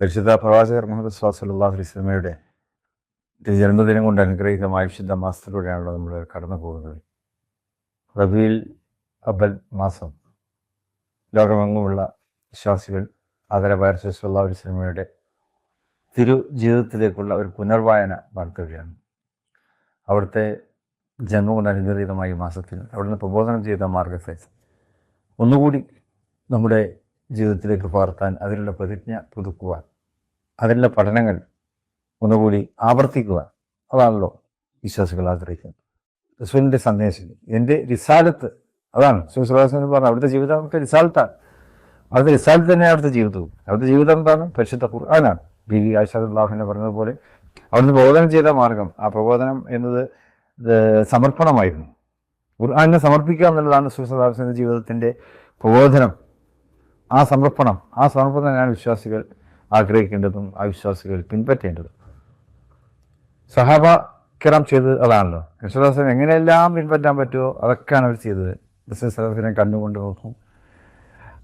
പരിശുദ്ധ പ്രവാചകർ മുഹമ്മദ് സ്വാസല്ലാഹു അലൈസ്മയുടെ ജന്മദിനം കൊണ്ട് അനുഗ്രഹീതമായ വിശുദ്ധ മാസത്തിലൂടെയാണല്ലോ നമ്മൾ കടന്നു പോകുന്നത്. റബീൽ അബൽ മാസം. ലോകമെങ്ങുമുള്ള വിശ്വാസികൾ ആദരവായ സുല്ലാ അലൈസ്മയുടെ തിരു ജീവിതത്തിലേക്കുള്ള ഒരു പുനർവായന നടത്തുകയാണ്. അവിടുത്തെ ജന്മം കൊണ്ട് അനുഗ്രഹീതമായ മാസത്തിൽ അവിടുന്ന് പ്രബോധനം ചെയ്ത മാർഗത്തെ ഒന്നുകൂടി നമ്മുടെ ജീവിതത്തിലേക്ക് പകർത്താൻ അതിനുള്ള പ്രതിജ്ഞ പുതുക്കുവാൻ അതിനുള്ള പഠനങ്ങൾ ഒന്നുകൂടി ആവർത്തിക്കുക. അതാണല്ലോ വിശ്വാസികൾ ആഗ്രഹിക്കുന്നത്. റസൂലിന്റെ സന്ദേശം. എന്റെ റിസാലത്ത് അതാണ് സുസ്ലാസിന് പറഞ്ഞു അവിടുത്തെ ജീവിതം നമുക്ക് റിസാൾട്ടാണ് അവിടുത്തെ റിസാൾട്ട് തന്നെ അവിടുത്തെ ജീവിതവും. അവിടുത്തെ ജീവിതം എന്താണ്? പരിശുദ്ധ ഖുർആനാണ്. ബി വി ആഷാദുല്ലാഹിനെ പറഞ്ഞതുപോലെ അവിടുന്ന് പ്രബോധനം ചെയ്ത മാർഗം. ആ പ്രബോധനം എന്നത് സമർപ്പണമായിരുന്നു. ഖുർആാനിനെ സമർപ്പിക്കുക എന്നുള്ളതാണ് സുസ്ലാസിന്റെ ജീവിതത്തിന്റെ പ്രബോധനം. ആ സമർപ്പണം ആ സമർപ്പണം സമർപ്പണമാണ് വിശ്വാസികൾ ആഗ്രഹിക്കേണ്ടതും ആ വിശ്വാസികൾ പിൻപറ്റേണ്ടതും. സഹാബ കിറാം ചെയ്തത് അതാണല്ലോ. യേശുദാസൻ എങ്ങനെയെല്ലാം പിൻപറ്റാൻ പറ്റുമോ അതൊക്കെയാണ് അവർ ചെയ്തത്. യേശുദാസിനെ കണ്ടുകൊണ്ട് നോക്കും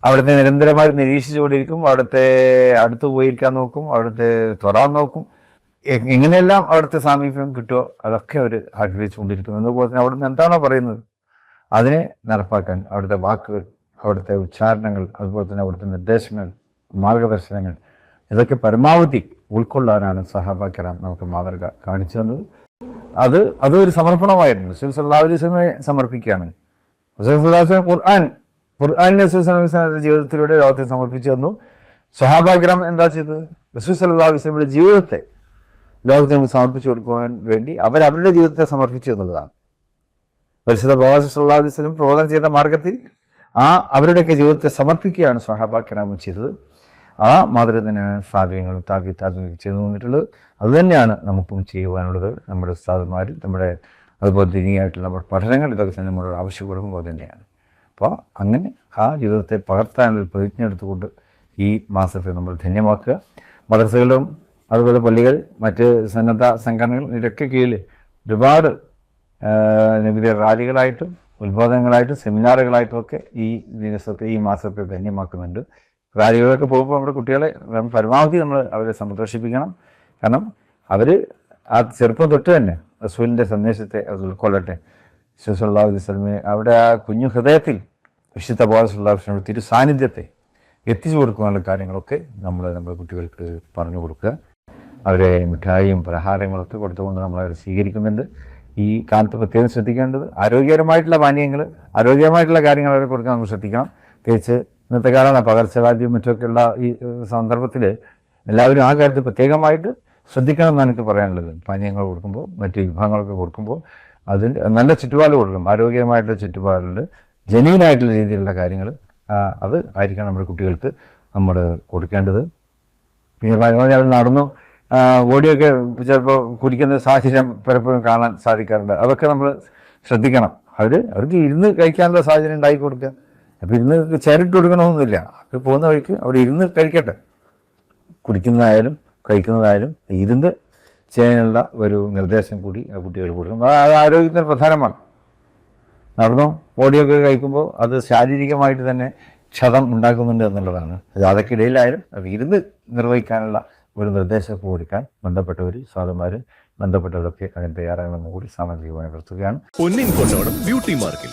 അവിടുത്തെ നിരന്തരമായി നിരീക്ഷിച്ചുകൊണ്ടിരിക്കും. അവിടുത്തെ അടുത്ത് പോയിരിക്കാൻ നോക്കും. അവിടുത്തെ തൊടാൻ നോക്കും. എങ്ങനെയെല്ലാം അവിടുത്തെ സാമീപ്യം കിട്ടുമോ അതൊക്കെ അവർ ആഗ്രഹിച്ചുകൊണ്ടിരിക്കും അതുപോലെ തന്നെ അവിടുന്ന് എന്താണോ പറയുന്നത് അതിനെ നടപ്പാക്കാൻ അവിടുത്തെ വാക്കുകൾ അവിടുത്തെ ഉച്ചാരണങ്ങൾ അതുപോലെ തന്നെ അവിടുത്തെ നിർദ്ദേശങ്ങൾ മാർഗദർശനങ്ങൾ ഇതൊക്കെ പരമാവധി ഉൾക്കൊള്ളാനാണ് സഹാബാക്കരാം നമുക്ക് മാതൃക കാണിച്ചു തന്നത്. അത് അതൊരു സമർപ്പണമായിരുന്നു. ഹുസൈൻ വസല്ലമയെ സമർപ്പിക്കുകയാണ്. ഹുസൈൻ വസല്ലം ഖുർആൻ റസൂൽ സല്ലല്ലാഹു ജീവിതത്തിലൂടെ ലോകത്തെ സമർപ്പിച്ചു തന്നു. സഹാബാഗ്രാം എന്താ ചെയ്തത്? റസൂൽ സല്ലല്ലാഹു അലൈഹി വസല്ലമയുടെ ജീവിതത്തെ ലോകത്തിന് സമർപ്പിച്ചു കൊടുക്കുവാൻ വേണ്ടി അവർ അവരുടെ ജീവിതത്തെ സമർപ്പിച്ചു എന്നുള്ളതാണ് പരിശുദ്ധ സല്ലല്ലാഹു അലൈഹി വസല്ലം പ്രബോധനം ചെയ്ത മാർഗത്തിൽ ആ അവരുടെയൊക്കെ ജീവിതത്തെ സമർപ്പിക്കുകയാണ് സഹാബാക്കിറാമം ചെയ്തത്. ആ മാതൃക തന്നെയാണ് സാധ്യങ്ങൾ താക്കി താക്കി ചെയ്തു വന്നിട്ടുള്ളത് അതുതന്നെയാണ് നമുക്കും ചെയ്യുവാനുള്ളത് നമ്മുടെ ഉസ്താദന്മാർ നമ്മുടെ അതുപോലെ തിരികെയായിട്ടുള്ള നമ്മുടെ പഠനങ്ങൾ ഇതൊക്കെ തന്നെ നമ്മളോട് ആവശ്യപ്പെടുമ്പോൾ തന്നെയാണ്. അപ്പോൾ അങ്ങനെ ആ ജീവിതത്തെ പകർത്താനൊരു പ്രതിജ്ഞ എടുത്തുകൊണ്ട് ഈ മാസത്തെ നമ്മൾ ധന്യമാക്കുക. മദ്രസകളും അതുപോലെ പള്ളികൾ മറ്റ് സന്നദ്ധ സംഘടനകൾ ഇതിലൊക്കെ കീഴിൽ ഒരുപാട് നികുതി റാലികളായിട്ടും ഉത്ബോധനങ്ങളായിട്ടും സെമിനാറുകളായിട്ടും ഒക്കെ ഈ ദിവസത്തെ ഈ മാസത്തെ ധന്യമാക്കുന്നുണ്ട്. റാലികളൊക്കെ പോകുമ്പോൾ നമ്മുടെ കുട്ടികളെ പരമാവധി നമ്മൾ അവരെ സന്തോഷിപ്പിക്കണം. കാരണം അവർ ആ ചെറുപ്പം തൊട്ട് തന്നെ റസൂലിന്റെ സന്ദേശത്തെ അത് ഉൾക്കൊള്ളട്ടെ. വിശ്വസുള്ള വസ്ലമെ അവിടെ ആ കുഞ്ഞു ഹൃദയത്തിൽ വിശുദ്ധ ബോധസുല്ലാസ്ലമിയുടെ തിരു സാന്നിധ്യത്തെ എത്തിച്ചു കൊടുക്കാനുള്ള കാര്യങ്ങളൊക്കെ നമ്മൾ നമ്മുടെ കുട്ടികൾക്ക് പറഞ്ഞു കൊടുക്കുക. അവരെ മിഠായിയും പലഹാരങ്ങളൊക്കെ കൊടുത്തുകൊണ്ട് നമ്മൾ അവരെ സ്വീകരിക്കുന്നുണ്ട്. ഈ കാലത്ത് പ്രത്യേകം ശ്രദ്ധിക്കേണ്ടത് ആരോഗ്യകരമായിട്ടുള്ള പാനീയങ്ങൾ ആരോഗ്യമായിട്ടുള്ള കാര്യങ്ങൾ അവരെ കൊടുക്കാൻ നമുക്ക് ശ്രദ്ധിക്കണം. പ്രത്യേകിച്ച് ഇന്നത്തെ കാലമാണ് പകർച്ചവ്യാധിയും മറ്റൊക്കെയുള്ള ഈ സന്ദർഭത്തിൽ എല്ലാവരും ആ കാര്യത്തിൽ പ്രത്യേകമായിട്ട് ശ്രദ്ധിക്കണം എന്നാണ് എനിക്ക് പറയാനുള്ളത്. പാനീയങ്ങൾ കൊടുക്കുമ്പോൾ മറ്റ് വിഭവങ്ങളൊക്കെ കൊടുക്കുമ്പോൾ അതിൽ നല്ല കൊടുക്കണം. ആരോഗ്യമായിട്ടുള്ള ചുറ്റുപാടിൽ ജെന്യൂനായിട്ടുള്ള രീതിയിലുള്ള കാര്യങ്ങൾ അത് ആയിരിക്കണം നമ്മുടെ കുട്ടികൾക്ക് നമ്മൾ കൊടുക്കേണ്ടത്. പിന്നെ പരമാവധി അവർ നടന്നു ഓടിയൊക്കെ ചിലപ്പോൾ കുടിക്കുന്ന സാഹചര്യം പലപ്പോഴും കാണാൻ സാധിക്കാറുണ്ട്. അതൊക്കെ നമ്മൾ ശ്രദ്ധിക്കണം. അവർ അവർക്ക് ഇരുന്ന് കഴിക്കാനുള്ള സാഹചര്യം ഉണ്ടാക്കി കൊടുക്കുക. അപ്പോൾ ഇരുന്ന് ചേരിട്ട് കൊടുക്കണമെന്നൊന്നുമില്ല അവർ പോകുന്ന വഴിക്ക് അവിടെ ഇരുന്ന് കഴിക്കട്ടെ. കുടിക്കുന്നതായാലും കഴിക്കുന്നതായാലും ഇരുന്ന് ചെയ്യാനുള്ള ഒരു നിർദ്ദേശം കൂടി ആ കുട്ടികൾ കൊടുക്കും അത് ആരോഗ്യത്തിന് പ്രധാനമാണ്. നടന്നോ ഓടിയൊക്കെ കഴിക്കുമ്പോൾ അത് ശാരീരികമായിട്ട് തന്നെ ക്ഷതം ഉണ്ടാക്കുന്നുണ്ട് എന്നുള്ളതാണ്. അത് അതൊക്കിടയിലായാലും അത് ഇരുന്ന് നിർവഹിക്കാനുള്ള ഒരു നിർദ്ദേശം കൊടുക്കാൻ ബന്ധപ്പെട്ടവർ സാധുമാർ ബന്ധപ്പെട്ടവരൊക്കെ അതിന് തയ്യാറാകണമെന്ന് കൂടി സാമൂഹികമായി നിർത്തുകയാണ് പൊന്നിൻ കൊണ്ടോണം ബ്യൂട്ടി മാർക്കിൽ.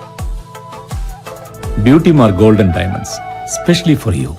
Beauty Mark Gold and Diamonds, specially for you.